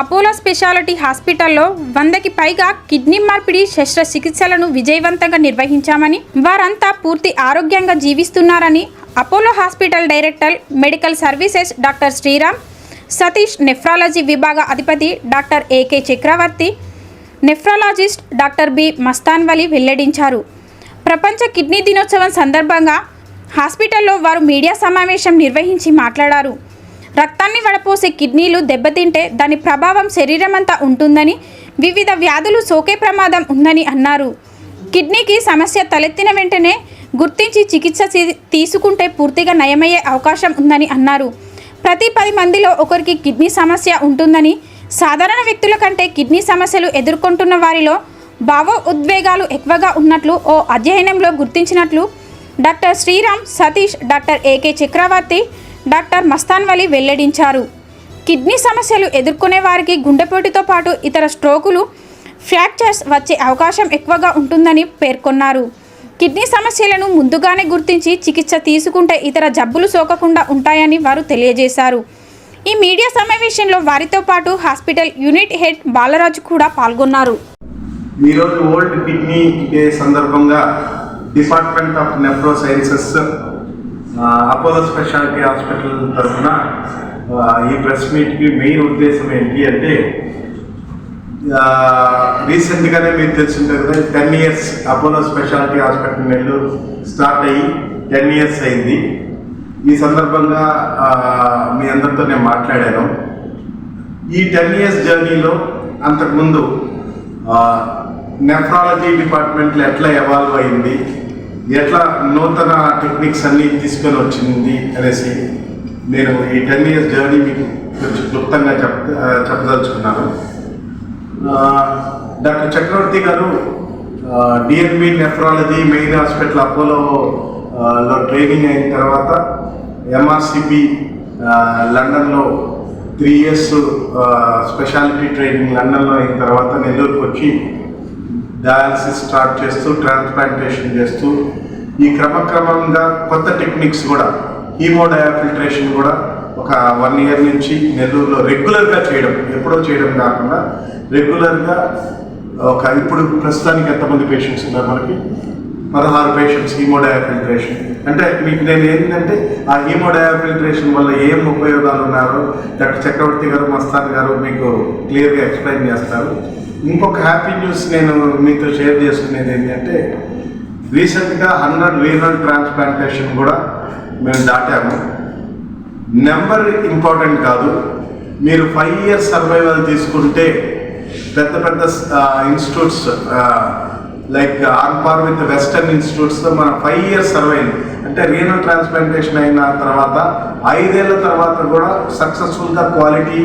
Apollo speciality హాస్పిటల్లో వందకి పైగా కిడ్నీ మార్పిడి శస్త్రచికిత్సలను విజయవంతంగా నిర్వహించామని వారంతా పూర్తి ఆరోగ్యంగా జీవిస్తున్నారని Apollo hospital director medical services doctor Sriram Satish nephrology విభాగ అధిపతి doctor AK Chakravarthy nephrologist doctor B Mastanvali వెల్లడించారు. ప్రపంచ కిడ్నీ దినోత్సవం సందర్భంగా హాస్పిటల్లో వారు మీడియా సమావేశం నిర్వహించి మాట్లాడారు. రక్తాన్ని వడపోసే కిడ్నీలు దెబ్బతింటే దాని ప్రభావం శరీరమంతా ఉంటుందని వివిధ వ్యాధులు సోకే ప్రమాదం ఉందని అన్నారు. కిడ్నీకి సమస్య తలెత్తిన వెంటనే గుర్తించి చికిత్స తీసుకుంటే పూర్తిగా నయమయ్యే అవకాశం ఉందని అన్నారు. ప్రతి పది మందిలో ఒకరికి కిడ్నీ సమస్య ఉంటుందని సాధారణ వ్యక్తుల కంటే కిడ్నీ సమస్యలు ఎదుర్కొంటున్న వారిలో భావ ఉద్వేగాలు ఎక్కువగా ఉన్నట్లు ఓ అధ్యయనంలో గుర్తించినట్లు doctor Sriram Satish doctor AK Chakravarthy doctor Mastanvali వెల్లడించారు. కిడ్నీ సమస్యలు ఎదుర్కొనే వారికి గుండెపోటుతో పాటు ఇతర స్ట్రోకులు ఫ్రాక్చర్స్ వచ్చే అవకాశం ఎక్కువగా ఉంటుందని పేర్కొన్నారు. కిడ్నీ సమస్యలను ముందుగానే గుర్తించి చికిత్స తీసుకుంటే ఇతర జబ్బులు సోకకుండా ఉంటాయని వారు తెలియజేశారు. ఈ మీడియా సమావేశంలో వారితో పాటు హాస్పిటల్ యూనిట్ హెడ్ బాలరాజు కూడా పాల్గొన్నారు. ఈరోజు వరల్డ్ కిడ్నీ డే సందర్భంగా department of nephro sciences Apollo speciality hospital తరఫున ఈ ప్రెస్ మీట్కి మెయిన్ ఉద్దేశం ఏంటి అంటే రీసెంట్గానే మీకు తెలుసుంటారు కదా ten years Apollo speciality hospital Nellore start అయ్యి టెన్ ఇయర్స్ అయింది. ఈ సందర్భంగా మీ అందరితో నేను మాట్లాడాను. ఈ టెన్ ఇయర్స్ జర్నీలో అంతకుముందు నెఫ్రాలజీ డిపార్ట్మెంట్లో ఎట్లా ఎవాల్వ్ అయింది ఎట్లా నూతన టెక్నిక్స్ అన్ని తీసుకొని వచ్చింది అనేసి నేను ఈ టెన్ ఇయర్స్ జర్నీ మీకు కొంచెం క్లుప్తంగా చెప్ చెప్పదలుచుకున్నాను. డాక్టర్ చక్రవర్తి గారు DNB nephrology main hospital Apollo training అయిన తర్వాత ఎంఆర్సిపి లండన్లో త్రీ ఇయర్స్ స్పెషాలిటీ ట్రైనింగ్ లండన్లో అయిన తర్వాత నెల్లూరుకు వచ్చి డయాలసిస్ స్టార్ట్ చేస్తూ ట్రాన్స్ప్లాంటేషన్ చేస్తూ ఈ క్రమక్రమంగా కొత్త టెక్నిక్స్ కూడా హీమోడయాఫిల్ట్రేషన్ కూడా ఒక వన్ ఇయర్ నుంచి నెల్లూరులో రెగ్యులర్గా చేయడం ఎప్పుడో చేయడం కాకుండా రెగ్యులర్గా ఒక ఇప్పుడు ప్రస్తుతానికి ఎంతమంది పేషెంట్స్ ఉన్నారు మనకి? పదహారు పేషెంట్స్ హీమోడయాఫిల్ట్రేషన్ అంటే మీకు నేను ఏంటంటే ఆ హీమోడయాఫిల్ట్రేషన్ వల్ల ఏం ఉపయోగాలు ఉన్నారో డాక్టర్ చక్రవర్తి గారు మస్తాన్ గారు మీకు క్లియర్గా ఎక్స్ప్లెయిన్ చేస్తారు. ఇంకొక హ్యాపీ న్యూస్ నేను మీతో షేర్ చేసుకునేది ఏంటంటే రీసెంట్గా హండ్రెడ్ రీనల్ ట్రాన్స్ప్లాంటేషన్ కూడా మేము దాటాము. నెంబర్ ఇంపార్టెంట్ కాదు. మీరు ఫైవ్ ఇయర్స్ సర్వైవల్ తీసుకుంటే పెద్ద పెద్ద institutes like on par with western ఇన్స్టిట్యూట్స్తో మన ఫైవ్ ఇయర్స్ సర్వైవ్ అంటే రీనల్ ట్రాన్స్ప్లాంటేషన్ అయిన తర్వాత ఐదేళ్ళ తర్వాత కూడా సక్సెస్ఫుల్గా quality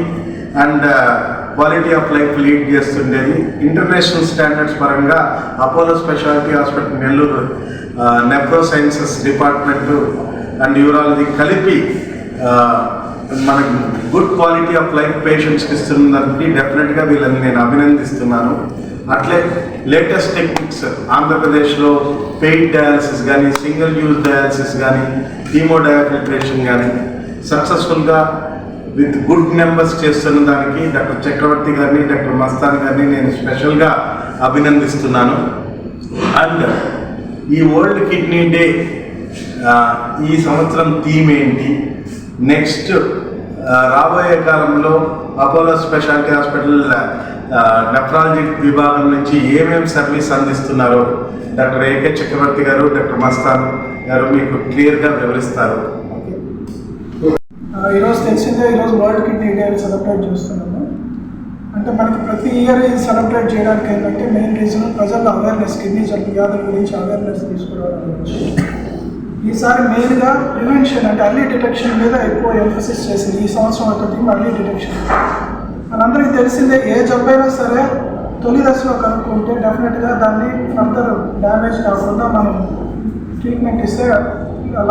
and quality of life lead చేస్తుండేది. International standards పరంగా Apollo speciality hospital Nellore nephro sciences department and urology కలిపి ఆ, గుడ్ క్వాలిటీ ఆఫ్ లైఫ్ పేషెంట్స్కి ఇస్తున్నదానికి డెఫినెట్గా వీళ్ళని నేను అభినందిస్తున్నాను. అట్లే లేటెస్ట్ టెక్నిక్స్ ఆంధ్రప్రదేశ్లో పెయిడ్ డయాలసిస్ కానీ సింగిల్ యూజ్ డయాలసిస్ కానీ హీమోడయాఫిల్ట్రేషన్ కానీ సక్సెస్ఫుల్గా విత్ గుడ్ నెంబర్స్ చేస్తున్న దానికి డాక్టర్ చక్రవర్తి గారిని డాక్టర్ మస్తాన్ గారిని నేను స్పెషల్గా అభినందిస్తున్నాను. అండ్ ఈ వరల్డ్ కిడ్నీ డే ఈ సంవత్సరం థీమ్ ఏంటి? నెక్స్ట్ రాబోయే కాలంలో అపోలో స్పెషాలిటీ హాస్పిటల్ నెఫ్రాలజీ విభాగం నుంచి ఏమేమి service అందిస్తున్నారో doctor A K Chakravarthy garu doctor Mastan గారు మీకు క్లియర్గా వివరిస్తారు. ఈరోజు తెలిసిందే ఈరోజు వరల్డ్ కిడ్నీ డే అని సెలబ్రేట్ చేస్తున్నాము. అంటే మనకి ప్రతి ఇయర్ ఇది సెలబ్రేట్ చేయడానికి ఏంటంటే మెయిన్ రీజన్ ప్రజల్లో అవేర్నెస్ కిడ్నీ జబ్బు వ్యాధుల గురించి అవేర్నెస్ తీసుకురావడం గురించి ఈసారి మెయిన్గా ప్రివెన్షన్ అంటే అర్లీ డిటెక్షన్ మీద ఎక్కువ ఎంఫసిస్ చేసింది ఈ సంవత్సరం ఒక థీమ్ అర్లీ డిటెక్షన్ మనందరికీ తెలిసిందే ఏ జబ్బైనా సరే తొలి దశలో కనుక్కుంటే డెఫినెట్గా దాన్ని ఫర్దర్ డ్యామేజ్ కాకుండా మనం ట్రీట్మెంట్ ఇస్తే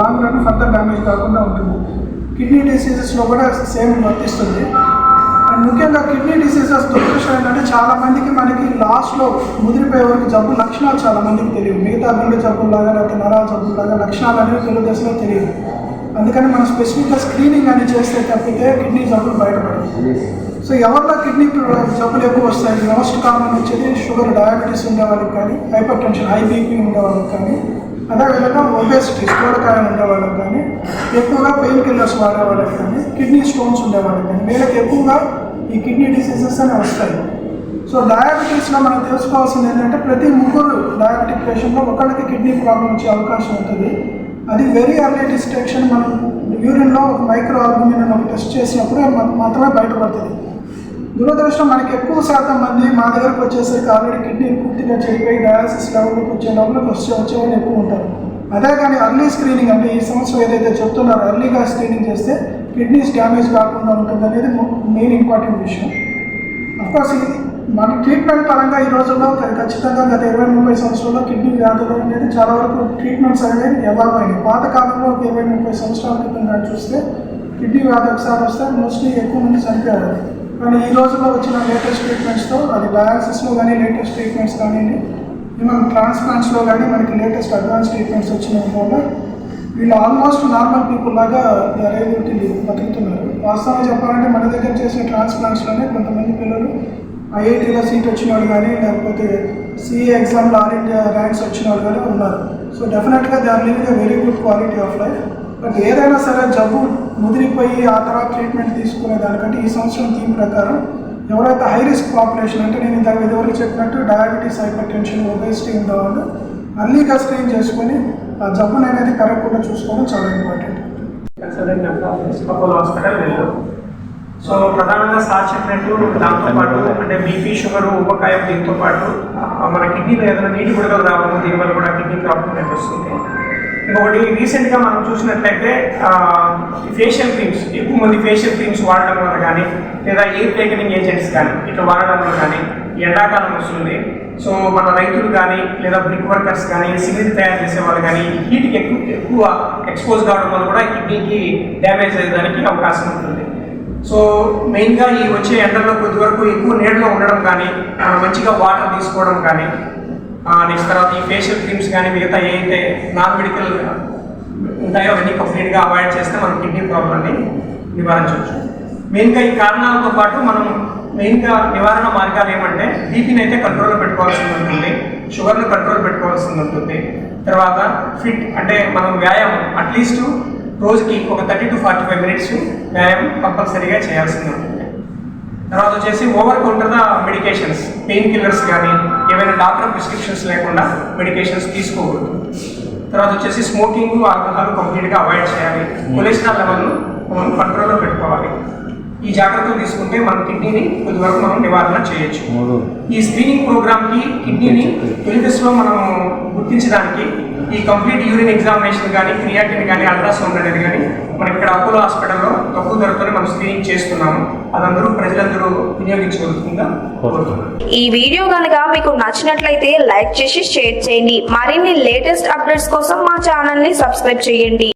లాంగ్ రన్ ఫర్దర్ డ్యామేజ్ కాకుండా ఉంటుంది. కిడ్నీ డిసీజెస్లో కూడా సేమ్ వర్తిస్తుంది. అండ్ ముఖ్యంగా కిడ్నీ డిసీజెస్ దురదృష్టం ఏంటంటే చాలా మందికి మనకి లాస్ట్లో ముదిరిపోయే వరకు జబ్బు లక్షణాలు చాలా మందికి తెలియదు మిగతా గుండె జబ్బుల్లాగా లేకపోతే నరాల జబ్బుల్లాగా లక్షణాలు అనేవి తెలుగు దశలో తెలియదు. అందుకని మనం స్పెసిఫిక్గా స్క్రీనింగ్ అని చేస్తే తప్పితే కిడ్నీ జబ్బులు బయటపడదు సో ఎవరిలో కిడ్నీ జబ్బులు ఎక్కువ వస్తాయి? మోస్ట్ కామన్ వచ్చేది షుగర్ డయాబెటీస్ ఉండే వాళ్ళకి కానీ హైపర్ టెన్షన్ హై బీపీ ఉండేవాళ్ళకి కానీ అదేవిధంగా ఒబేసిటీ స్థూలకాయం ఉండే వాళ్ళకి కానీ ఎక్కువగా పెయిన్ కిల్లర్స్ వాడేవాళ్ళకి కానీ కిడ్నీ స్టోన్స్ ఉండేవాళ్ళకి కానీ వీళ్ళకి ఎక్కువగా ఈ కిడ్నీ డిసీజెస్ అనే వస్తాయి. సో డయాబెటీస్లో మనం తెలుసుకోవాల్సింది ఏంటంటే ప్రతి ముగ్గురు డయాబెటిక్ పేషెంట్లో ఒకళ్ళకి కిడ్నీ ప్రాబ్లం వచ్చే అవకాశం ఉంటుంది. అది వెరీ అర్లీ డిస్ట్రక్షన్ మనం యూరిన్లో ఒక మైక్రో ఆల్బుమిన్ అని ఒక టెస్ట్ చేసినప్పుడు మాత్రమే బయటపడుతుంది. దురదృష్టం మనకి ఎక్కువ శాతం మంది మా దగ్గరకు వచ్చేసరికి ఆల్రెడీ కిడ్నీ పూర్తిగా చెడిపోయి డయాలసిస్ లెవెల్కి వచ్చే లెవెల్కి వచ్చే వచ్చేవాళ్ళు ఎక్కువ ఉంటారు. అదే కానీ అర్లీ స్క్రీనింగ్ అంటే ఈ సంవత్సరం ఏదైతే చెప్తున్నారో అర్లీగా స్క్రీనింగ్ చేస్తే కిడ్నీస్ డ్యామేజ్ కాకుండా ఉంటుంది అనేది మెయిన్ ఇంపార్టెంట్ విషయం. అఫ్కోర్స్ ఇది మన ట్రీట్మెంట్ పరంగా ఈ రోజుల్లో ఖచ్చితంగా గత ఇరవై ముప్పై సంవత్సరాల్లో కిడ్నీ వ్యాధులు అనేది చాలా వరకు ట్రీట్మెంట్స్ అనేవి ఎవాల్వ్ అయినాయి. పాతకాలంలో ఒక ఇరవై ముప్పై సంవత్సరాల క్రితం చూస్తే కిడ్నీ వ్యాధి ఒకసారి వస్తే మోస్ట్లీ ఎక్కువ మంది చనిపోయారు కానీ ఈ రోజుల్లో వచ్చిన లేటెస్ట్ ట్రీట్మెంట్స్తో అది డయాలసిస్లో కానీ లేటెస్ట్ ట్రీట్మెంట్స్ కానివ్వండి ఈవెన్ ట్రాన్స్ప్లాంట్స్లో కానీ మనకి లేటెస్ట్ అడ్వాన్స్ ట్రీట్మెంట్స్ వచ్చిన వల్ల వీళ్ళు ఆల్మోస్ట్ నార్మల్ పీపుల్ లాగా రేబిలిటీ బతుకుతున్నారు. వాస్తవంగా చెప్పాలంటే మన దగ్గర చేసే ట్రాన్స్ప్లాంట్స్లోనే కొంతమంది పిల్లలు ఐఐటీలో సీట్ వచ్చిన వాళ్ళు కానీ లేకపోతే సిఏ ఎగ్జామ్లో ఆల్ ఇండియా ర్యాంక్స్ వచ్చిన వాళ్ళు కానీ ఉన్నారు. సో డెఫినెట్గా they are living a very good quality of life but ఏదైనా సరే జబ్బు ముదిరిపోయి ఆ తర్వాత ట్రీట్మెంట్ తీసుకునే దానికంటే ఈ సంవత్సరం థీమ్ ప్రకారం ఎవరైతే హై రిస్క్ పాపులేషన్ అంటే నేను ఇంతకు ఇదివరకు చెప్పినట్టు డయాబెటీస్ హైపర్ టెన్షన్ ఒబేసిటీ ఉండేవాళ్ళు అర్లీగా స్క్రీన్ చేసుకొని ఆ జబ్బుని అనేది కరెక్ట్గా చూసుకోవడం చాలా ఇంపార్టెంట్ హాస్పిటల్ నెల్లూరు సో ప్రధానంగా సార్ చెప్పినట్టు దాంతో పాటు అంటే బీపీ షుగర్ ఉపకాయం దీంతో పాటు మన కిడ్నీలో ఏదైనా నీటి విడుదల రావడం దీనివల్ల కూడా కిడ్నీ ప్రాబ్లం అనేది వస్తుంది. ఇంకొకటి రీసెంట్గా మనం చూసినట్లయితే ఫేషియల్ క్రీమ్స్ ఎక్కువ మంది ఫేషియల్ క్రీమ్స్ వాడడం వల్ల కానీ లేదా ఎయిర్ టేకనింగ్ ఏజెంట్స్ కానీ ఇట్లా వాడడం వల్ల కానీ ఎండాకాలం వస్తుంది. సో మన రైతులు కానీ లేదా బ్రిక్ వర్కర్స్ కానీ సిమెంట్ తయారు చేసే వాళ్ళు కానీ హీట్కి ఎక్కువ ఎక్కువ ఎక్స్పోజ్ కావడం వల్ల కూడా కిడ్నీకి డ్యామేజ్ అయ్యేదానికి అవకాశం ఉంటుంది. సో మెయిన్గా ఈ వచ్చే ఎండల్లో కొద్ది వరకు ఎక్కువ నీడలో ఉండడం కానీ మంచిగా వాటర్ తీసుకోవడం కానీ నెక్స్ట్ తర్వాత ఈ ఫేషియల్ క్రీమ్స్ కానీ మిగతా ఏదైతే నాన్ మెడికల్ ఉంటాయో అవన్నీ కంప్లీట్గా అవాయిడ్ చేస్తే మనం కిడ్నీ ప్రాబ్లమ్ని నివారించవచ్చు. మెయిన్గా ఈ కారణాలతో పాటు మనం మెయిన్గా నివారణ మార్గాలు ఏమంటే బీపీని అయితే కంట్రోల్లో పెట్టుకోవాల్సి ఉంటుంది షుగర్ను కంట్రోల్ పెట్టుకోవాల్సింది ఉంటుంది. తర్వాత ఫిట్ అంటే మనం వ్యాయామం అట్లీస్ట్ రోజుకి ఒక thirty to forty five minutes వ్యాయామం కంపల్సరీగా చేయాల్సింది ఉంటుంది. తర్వాత వచ్చేసి over counter medications pain killers కానీ ఏమైనా డాక్టర్ ప్రిస్క్రిప్షన్స్ లేకుండా మెడికేషన్స్ తీసుకోకూడదు. తర్వాత వచ్చేసి స్మోకింగ్ ఆల్కహాల్ కంప్లీట్గా అవాయిడ్ చేయాలి. కొలెస్ట్రాల్ లెవెల్ను మనం కంట్రోల్లో పెట్టుకోవాలి. ఈ జాగ్రత్తలు తీసుకుంటే మన కిడ్నీని కొద్ది వరకు మనం నివారణ చేయొచ్చు. ఈ స్క్రీనింగ్ ప్రోగ్రామ్కి కిడ్నీని దశలో మనం గుర్తించడానికి ఈ కంప్లీట్ యూరిన్ ఎగ్జామినేషన్ కానీ క్రియాటిన్ కానీ అల్ట్రాసౌండ్ అనేది కానీ మనం ఇక్కడ అపోలో హాస్పిటల్లో తక్కువ ధరతోనే మనం స్క్రీనింగ్ చేస్తున్నాము. అదందరూ ప్రజలందరూ వినియోగించగలుగుతుందా ఈ వీడియో కనుక మీకు నచ్చినట్లయితే లైక్ చేసి షేర్ చేయండి. మరిన్ని లేటెస్ట్ అప్డేట్స్ కోసం మా ఛానల్ని సబ్స్క్రైబ్ చేయండి.